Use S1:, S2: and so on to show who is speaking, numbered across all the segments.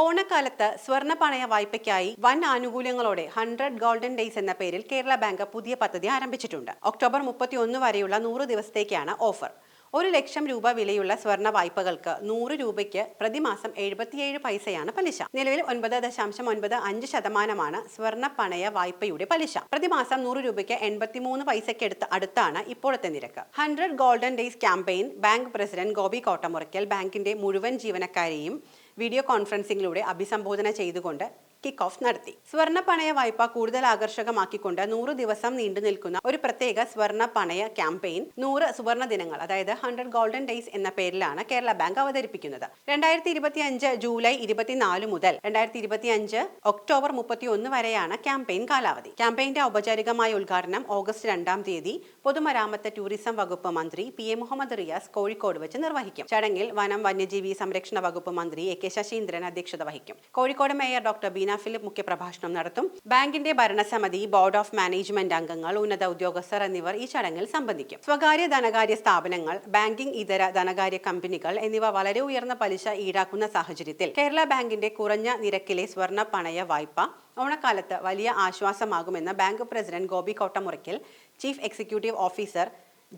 S1: ഓണക്കാലത്ത് സ്വർണ പണയ വായ്പയ്ക്കായി വൻ ആനുകൂല്യങ്ങളോടെ ഹൺഡ്രഡ് ഗോൾഡൻ ഡേയ്സ് എന്ന പേരിൽ കേരള ബാങ്ക് പുതിയ പദ്ധതി ആരംഭിച്ചിട്ടുണ്ട്. ഒക്ടോബർ മുപ്പത്തി ഒന്ന് വരെയുള്ള നൂറ് ദിവസത്തേക്കാണ് ഓഫർ. ഒരു ലക്ഷം രൂപ വിലയുള്ള സ്വർണ വായ്പകൾക്ക് നൂറ് രൂപയ്ക്ക് പ്രതിമാസം എഴുപത്തിയേഴ് പൈസയാണ് പലിശ. നിലവിൽ ഒൻപത് ദശാംശം ഒൻപത് അഞ്ച് ശതമാനമാണ് സ്വർണ പണയ വായ്പയുടെ പലിശ. പ്രതിമാസം നൂറ് രൂപയ്ക്ക് എൺപത്തിമൂന്ന് പൈസയ്ക്ക് അടുത്താണ് ഇപ്പോഴത്തെ നിരക്ക്. Hundred golden days campaign bank president Gopi Kottamurackal ബാങ്കിന്റെ മുഴുവൻ ജീവനക്കാരെയും വീഡിയോ കോൺഫറൻസിംഗിലൂടെ അഭിസംബോധന ചെയ്തുകൊണ്ട് കിക്ക് ഓഫ് നടത്തി. സ്വർണ പണയ വായ്പ കൂടുതൽ ആകർഷകമാക്കിക്കൊണ്ട് നൂറ് ദിവസം നീണ്ടു നിൽക്കുന്ന ഒരു പ്രത്യേക സ്വർണ പണയ ക്യാമ്പയിൻ നൂറ് സുവർണ ദിനങ്ങൾ അതായത് ഹൺഡ്രഡ് ഗോൾഡൻ ഡേയ്സ് എന്ന പേരിലാണ് കേരള ബാങ്ക് അവതരിപ്പിക്കുന്നത്. രണ്ടായിരത്തി ഇരുപത്തി അഞ്ച് ജൂലൈ ഇരുപത്തിനാല് മുതൽ രണ്ടായിരത്തി ഇരുപത്തി അഞ്ച് ഒക്ടോബർ മുപ്പത്തി ഒന്ന് വരെയാണ് ക്യാമ്പയിൻ കാലാവധി. ക്യാമ്പയിന്റെ ഔപചാരികമായ ഉദ്ഘാടനം ഓഗസ്റ്റ് രണ്ടാം തീയതി പൊതുമരാമത്ത് ടൂറിസം വകുപ്പ് മന്ത്രി പി എ മുഹമ്മദ് റിയാസ് കോഴിക്കോട് വെച്ച് നിർവഹിക്കും. ചടങ്ങിൽ വനം വന്യജീവി സംരക്ഷണ വകുപ്പ് മന്ത്രി എ കെ ശശീന്ദ്രൻ അധ്യക്ഷത വഹിക്കും. Kozhikode mayor doctor Beena Philip മുഖ്യപ്രഭാഷണം നടത്തും. ബാങ്കിന്റെ ഭരണസമിതി ബോർഡ് ഓഫ് മാനേജ്മെന്റ് അംഗങ്ങൾ ഉന്നത ഉദ്യോഗസ്ഥർ എന്നിവർ ഈ ചടങ്ങിൽ സംബന്ധിക്കും. സ്വകാര്യ ധനകാര്യ സ്ഥാപനങ്ങൾ ബാങ്കിംഗ് ഇതര ധനകാര്യ കമ്പനികൾ എന്നിവ വളരെ ഉയർന്ന പലിശ ഈടാക്കുന്ന സാഹചര്യത്തിൽ കേരള ബാങ്കിന്റെ കുറഞ്ഞ നിരക്കിലെ സ്വർണ പണയ വായ്പ ഓണക്കാലത്ത് വലിയ ആശ്വാസമാകുമെന്ന് bank president Gopi Kottamurackal chief executive officer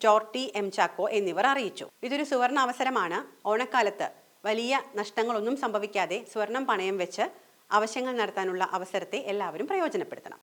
S1: Jorty M Chacko എന്നിവർ അറിയിച്ചു. ഇതൊരു സുവർണ അവസരമാണ്. ഓണക്കാലത്ത് വലിയ നഷ്ടങ്ങളൊന്നും സംഭവിക്കാതെ സ്വർണം പണയം വെച്ച് ആവശ്യങ്ങൾ നടത്താനുള്ള അവസരത്തെ എല്ലാവരും പ്രയോജനപ്പെടുത്തണം.